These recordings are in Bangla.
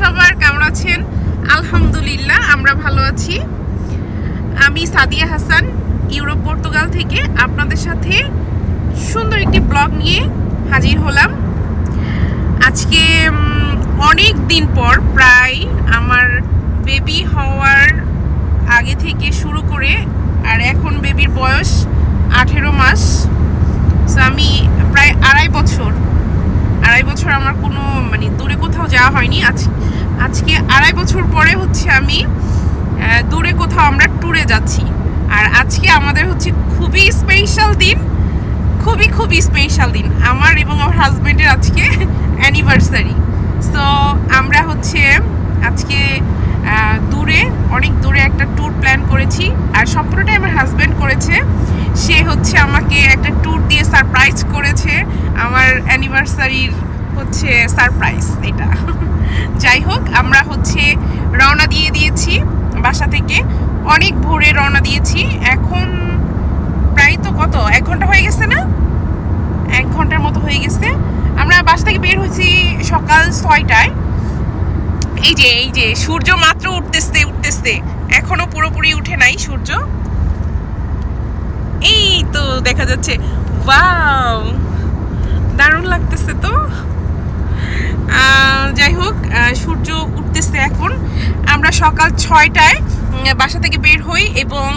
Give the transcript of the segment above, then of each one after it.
সবার কেমন আছেন? আলহামদুলিল্লাহ, আমরা ভালো আছি। আমি সাদিয়া হাসান, ইউরোপ, পর্তুগাল থেকে আপনাদের সাথে সুন্দর একটি ব্লগ নিয়ে হাজির হলাম। আজকে অনেক দিন পর প্রায় আমার বেবি হওয়ার আগে থেকে শুরু করে আর এখন বেবির বয়স আঠেরো মাস। So, আমি প্রায় আড়াই বছর আড়াই বছর আমার কোনো মানে দূরে কোথাও যাওয়া হয়নি। আজ আজকে আড়াই বছর পরে হচ্ছে আমি দূরে কোথাও আমরা ট্যুরে যাচ্ছি। আর আজকে আমাদের হচ্ছে খুবই স্পেশাল দিন, খুবই খুবই স্পেশাল দিন। আমার এবং আমার হাজব্যান্ডের আজকে অ্যানিভার্সারি সো আমরা হচ্ছে আজকে দূরে, অনেক দূরে একটা ট্যুর প্ল্যান করেছি। আর সম্পূর্ণটাই আমার হাজব্যান্ড করেছে। সে হচ্ছে আমাকে একটা ট্যুর দিয়ে সারপ্রাইজ করেছে। আমার অ্যানিভার্সারির হচ্ছে সারপ্রাইজ এটা। আমরা হচ্ছে রওনা দিয়ে দিয়েছি বাসা থেকে। অনেক ভোরে রওনা দিয়েছি। এখন প্রায় তো কত? এক ঘণ্টা হয়ে গেছে না? এক ঘণ্টার মতো হয়ে গেছে। আমরা বাসা থেকে বের হয়েছি সকাল ছয়টায়। এই যে এই যে, সূর্য মাত্র উঠতেছে উঠতেছে। এখনও পুরোপুরি উঠে নাই সূর্য। এই তো দেখা যাচ্ছে। দারুণ লাগতেছে তো। যাই হোক সূর্য উঠতেছে এখন। আমরা সকাল ছয়টায় বাসা থেকে বের হই এবং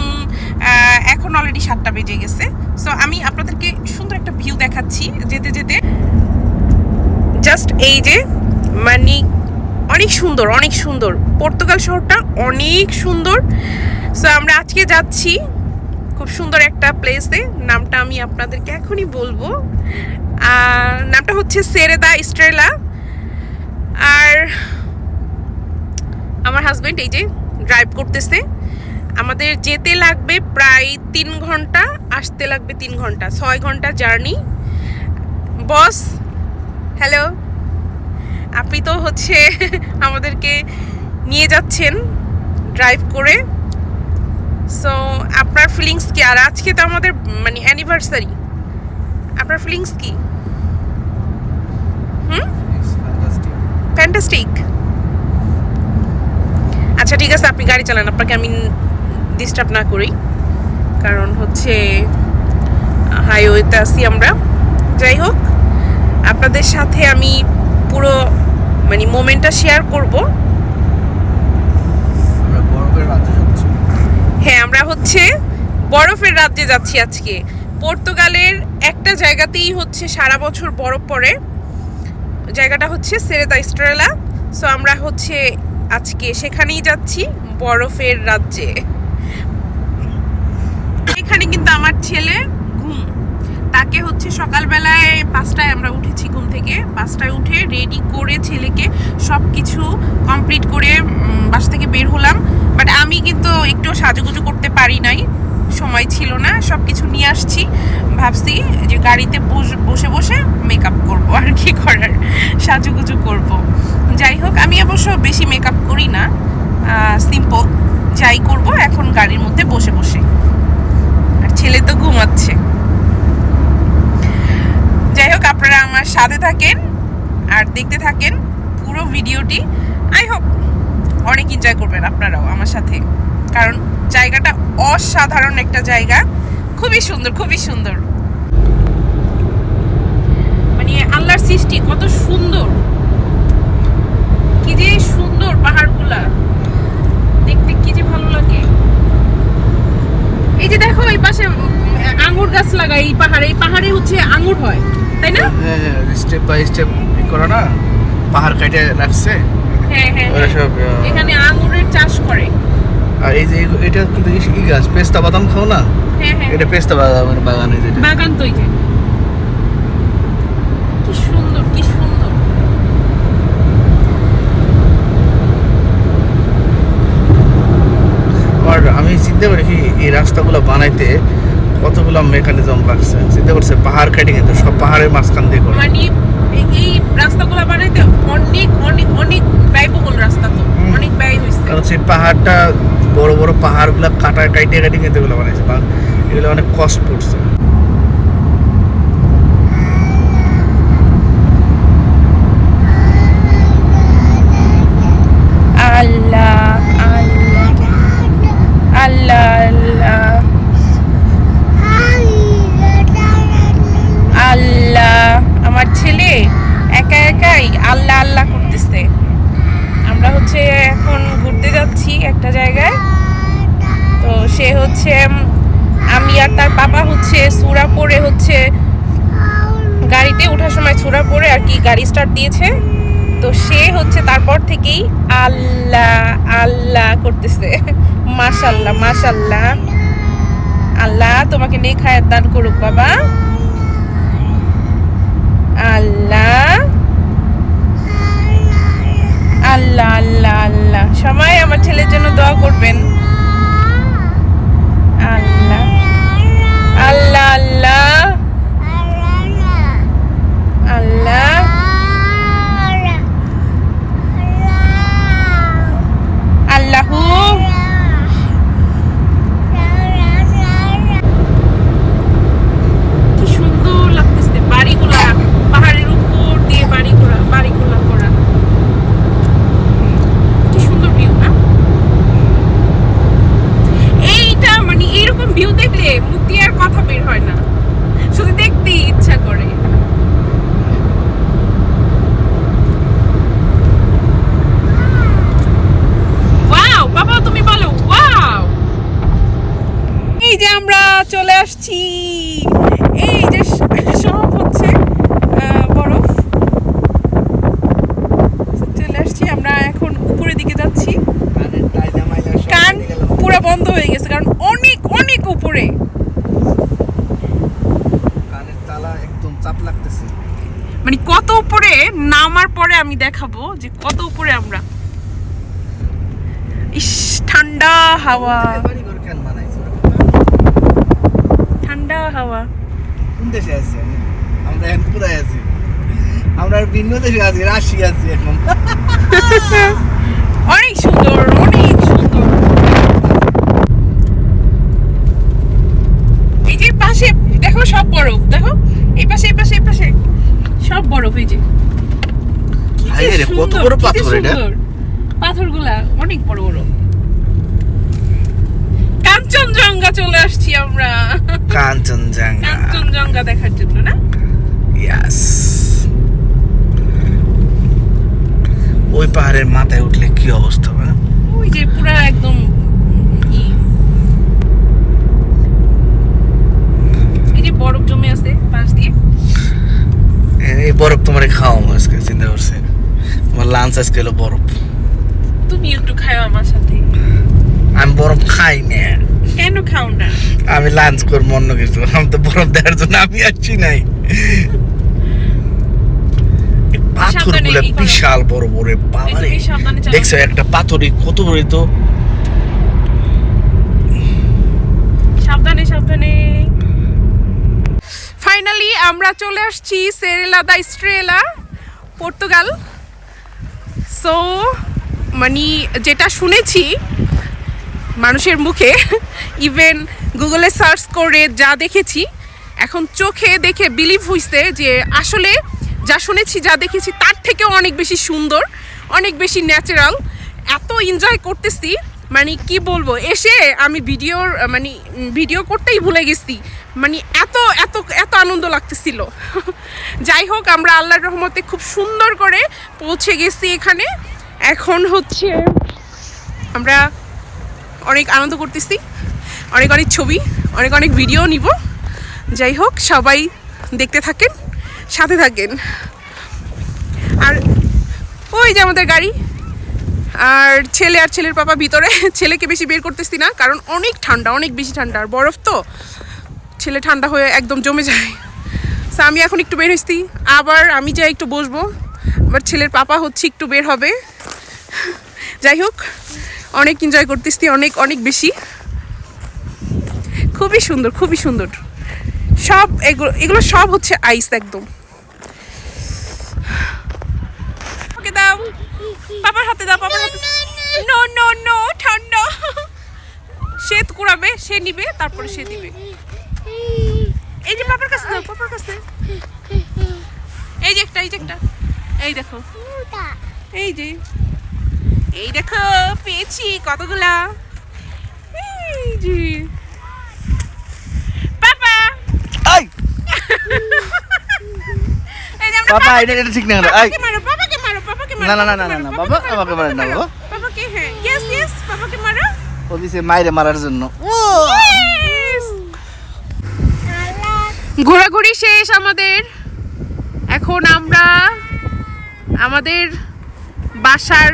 এখন অলরেডি সাতটা বেজে গেছে। সো আমি আপনাদেরকে সুন্দর একটা ভিউ দেখাচ্ছি যেতে যেতে। জাস্ট এই যে মানে অনেক সুন্দর অনেক সুন্দর। পর্তুগাল শহরটা অনেক সুন্দর। সো আমরা আজকে যাচ্ছি খুব সুন্দর একটা প্লেসে নামটা আমি আপনাদেরকে এখনই বলব। আর নামটা হচ্ছে সেরেদা স্ট্রেলা আর আমার হাজব্যান্ড এই যে ড্রাইভ করতেছে। আমাদের যেতে লাগবে প্রায় তিন ঘণ্টা, আসতে লাগবে তিন ঘণ্টা, ছয় ঘণ্টা জার্নি বস হ্যালো আপনি তো হচ্ছে আমাদেরকে নিয়ে যাচ্ছেন ড্রাইভ করে। সো আপনার ফিলিংস কি? আর আজকে তো আমাদের মানে অ্যানিভার্সারি আপনার ফিলিংস কি? হুম? ফ্যান্টাস্টিক আচ্ছা ঠিক আছে আপনি গাড়ি চালান আপনাকে আমি ডিস্টার্ব না করি। কারণ হচ্ছে হাইওয়েতে আছি আমরা। যাই হোক আপনাদের সাথে আমি পুরো মানে মোমেন্টটা শেয়ার করব। হ্যাঁ আমরা হচ্ছে বরফের রাজ্যে যাচ্ছি আজকে। পর্তুগালের একটা জায়গাতেই হচ্ছে সারা বছর বরফ পড়ে। জায়গাটা হচ্ছে সেরেতা স্ট্রেলা সো আমরা হচ্ছে আজকে সেখানেই যাচ্ছি বরফের রাজ্যে। এখানে কিন্তু আমার ছেলে ঘুম। তাকে হচ্ছে সকালবেলায় পাঁচটায় আমরা উঠেছি ঘুম থেকে। পাঁচটায় উঠে রেডি করে ছেলেকে সব কিছু কমপ্লিট করে বাস থেকে বের হলাম। বাট আমি কিন্তু একটু সাজুগুজু করতে পারি নাই। সময় ছিল না সব কিছু নিয়ে আসছি। ভাবছি যে গাড়িতে বস- বসে মেকআপ করব আর কি করার, সাজুগুজু করব। যাই হোক, আমি অবশ্য বেশি মেকআপ করি না সিম্পল যাই করব, এখন গাড়ির মধ্যে বসে বসে। আর ছেলে তো ঘুমাচ্ছে। যাই হোক, আপনারা আমার সাথে থাকেন আর দেখতে থাকেন পুরো ভিডিওটি। আই হোপ অনেক এনজয় করবেন আপনারাও আমার সাথে। কারণ জায়গাটা অসাধারণ একটা জায়গা। খুবই সুন্দর খুবই সুন্দর। মানে আল্লাহর সৃষ্টি কত সুন্দর। কি যে সুন্দর পাহাড়গুলা। দেখতে কি যে ভালো লাগে। এই যে দেখো এই পাশে আঙ্গুর গাছ লাগাই এই পাহাড়ে। এই পাহাড়ে হচ্ছে আঙ্গুর হয় তাই না? হ্যাঁ হ্যাঁ স্টেপ বাই স্টেপ করা না। পাহাড় কেটে রাখছে হ্যাঁ হ্যাঁ হ্যাঁ। এখানে আঙ্গুরের চাষ করে। আর এই যে এটা কিন্তু ই- ই গাছ? পেস্তা বাদাম খাও না? হ্যাঁ হ্যাঁ। এটা পেস্তা বাদামের বাগানে যেটা বাগান তো এই যে। কি সুন্দর কি সুন্দর। আর আমি চিন্তা করি কি এই রাস্তাগুলো বানাইতে কতগুলো মেকানিজম লাগছে? চিন্তা করছে পাহাড় কেটে কিন্তু সব পাহাড়ের মাঝখান দিয়ে করে। মানে এই- এই রাস্তাগুলো বানাইতে অনেক অনেক অনেক ব্যয়বহুল রাস্তা তো। অনেক ব্যয় হয়েছে কারণ সেই পাহাড়টা বড় বড় পাহাড়গুলো কাটা কাইটে কাটে কিন্তু এগুলো বানাইছে। বা এগুলো অনেক কষ্ট পড়ছে। ছুরা পড়ে আর কি গাড়ি স্টার্ট দিয়েছে। তো সে হচ্ছে তারপর থেকেই আল্লাহ আল্লাহ করতেছে। মাশাল্লাহ মাশাল্লাহ। আল্লাহ তোমাকে নেখায়াত দান করুক বাবা। আল্লাহ। আল্লাহ আল্লাহ আল্লাহ। সবাই আমার ছেলের জন্য দোয়া করবেন আল্লাহ আল্লাহ আল্লাহ আল্লাহ আল্লাহু কি সুন্দর লাগতেছে বাড়িগুলা পাহাড়ের উপর দিয়ে বাড়িগুলা বাড়িগুলা করা কি সুন্দর ভিউ না এইটা মানে এরকম ভিউ দেখলে মুখ দিয়ে আর কথা বের হয় না শুধু দেখতেই ইচ্ছা করে ওয়াও বাবা তুমি বলো ওয়াও এই যে আমরা চলে আসছি এই যে স- সব হচ্ছে আহ, বরফ চলে আসছি আমরা এখন উপরের দিকে যাচ্ছি কান পুরো বন্ধ হয়ে গেছে কারণ অনেক অনেক উপরে কানের তালা একদম চাপ লাগতেছে মানে কত উপরে নামার পরে আমি দেখাবো যে কত উপরে আমরা। ইস ঠান্ডা হাওয়া। ঠান্ডা হাওয়া। কোন দেশে আছি আমরা এখন কোথায় আছি? আমরা আর ভিন্ন দেশে আছি রাশি আছি এখন। অনেক সুন্দর অনেক সুন্দর। এই যে পাশে দেখো সব বরফ দেখো? এই পাশে এই পাশে এই পাশে। সব বরফ এই যে। কি রে, কত বড় পাথর এটা? পাথরগুলা অনেক বড় বড়। কাঞ্চনজঙ্ঘা চলে আসছি আমরা। কাঞ্চনজঙ্ঘা। কাঞ্চনজঙ্ঘা দেখার জন্য না? ইয়াস ওই পাহাড়ের মাথায় উঠলে কি অবস্থা হবে না ওই যে পুরা একদম এই যে বরফ জমে আছে পাশ দিয়ে। এই বরফ তোমার খাওয়া আজকে চিন্তা করছে তোমার লাঞ্চ আজকে হলো বরফ। তুমি একটু খাও আমার সাথে। আমি বরফ খাই না। কেন খাও না? আমি লাঞ্চ করব অন্য কিছু। আমি তো বরফ দেওয়ার জন্য আমি আসছি নাই। পাথরগুলো। বিশাল বড় বড় বাবারে। দেখছ একটা পাথরই কত বড় তো। সাবধানে সাবধানে। ফাইনালি আমরা চলে আসছি সেরেলা দা স্ট্রেলা পর্তুগাল সো মানে যেটা শুনেছি মানুষের মুখে ইভেন গুগলে সার্চ করে যা দেখেছি, এখন চোখে দেখে বিলিভ হইছে যে আসলে যা শুনেছি, যা দেখেছি তার থেকেও অনেক বেশি সুন্দর, অনেক বেশি ন্যাচারাল এত এনজয় করতেছি মানে কি বলব, এসে আমি ভিডিওর মানে ভিডিও করতেই ভুলে গেছি। মানে এত এত এত আনন্দ লাগতেছিল। যাই হোক, আমরা আল্লাহর রহমতে খুব সুন্দর করে পৌঁছে গেছি এখানে। এখন হচ্ছে আমরা অনেক আনন্দ করতেছি, অনেক অনেক ছবি, অনেক অনেক ভিডিও নিব। যাই হোক, সবাই দেখতে থাকেন, সাথে থাকেন। আর ওই যে আমাদের গাড়ি আর ছেলে আর ছেলের পাপা ভিতরে, ছেলেকে বেশি বের করতেছি না, কারণ অনেক ঠান্ডা, অনেক বেশি ঠান্ডা। আর বরফ তো, ছেলে ঠান্ডা হয়ে একদম জমে যায়। তো আমি এখন একটু বের হয়েছি আবার আমি যাই একটু বসবো। আবার ছেলের পাপা হচ্ছে একটু বের হবে। যাই হোক, অনেক এনজয় করতেছি, অনেক অনেক বেশি। খুবই সুন্দর খুবই সুন্দর। সব এগুলো এগুলো সব হচ্ছে আইস একদম। ওকে দাও। পাপার হাতে দাও পাপার হাতে নো নো নো ঠান্ডা। সে কুড়াবে সে নিবে তারপরে সে দিবে। এই যে পাপার কাছে দাও পাপার কাছে। এই যে একটা এই যে একটা। এই দেখো। এই যে। এই দেখো পেয়েছি কতগুলা। এই যে। পাপা। আই এই যে আমরা পাপা এটা এটা ঠিক না আই পাপাকে মারো পাপাকে মারো পাপাকে মারো না, না, না, না, না, বাবা, আমাকে মারেন না, বাবা। পাপাকে হ্যাঁ ইয়েস ইয়েস পাপাকে মারো। ও দিছে মাইরে মারার জন্য। Yes! ঘোরাঘুরি শেষ আমাদের। এখন আমরা আমাদের বাসার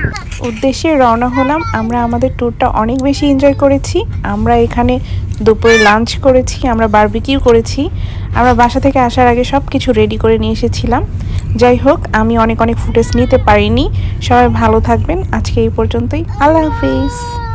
উদ্দেশ্যে রওনা হলাম। আমরা আমাদের ট্যুরটা অনেক বেশি এনজয় করেছি। আমরা এখানে দুপুরে লাঞ্চ করেছি আমরা বারবিকিউ করেছি। আমরা বাসা থেকে আসার আগে সব কিছু রেডি করে নিয়ে এসেছিলাম। যাই হোক, আমি অনেক অনেক ফুটেজ নিতে পারিনি। সবাই ভালো থাকবেন। আজকে এই পর্যন্তই। আল্লাহ হাফিজ।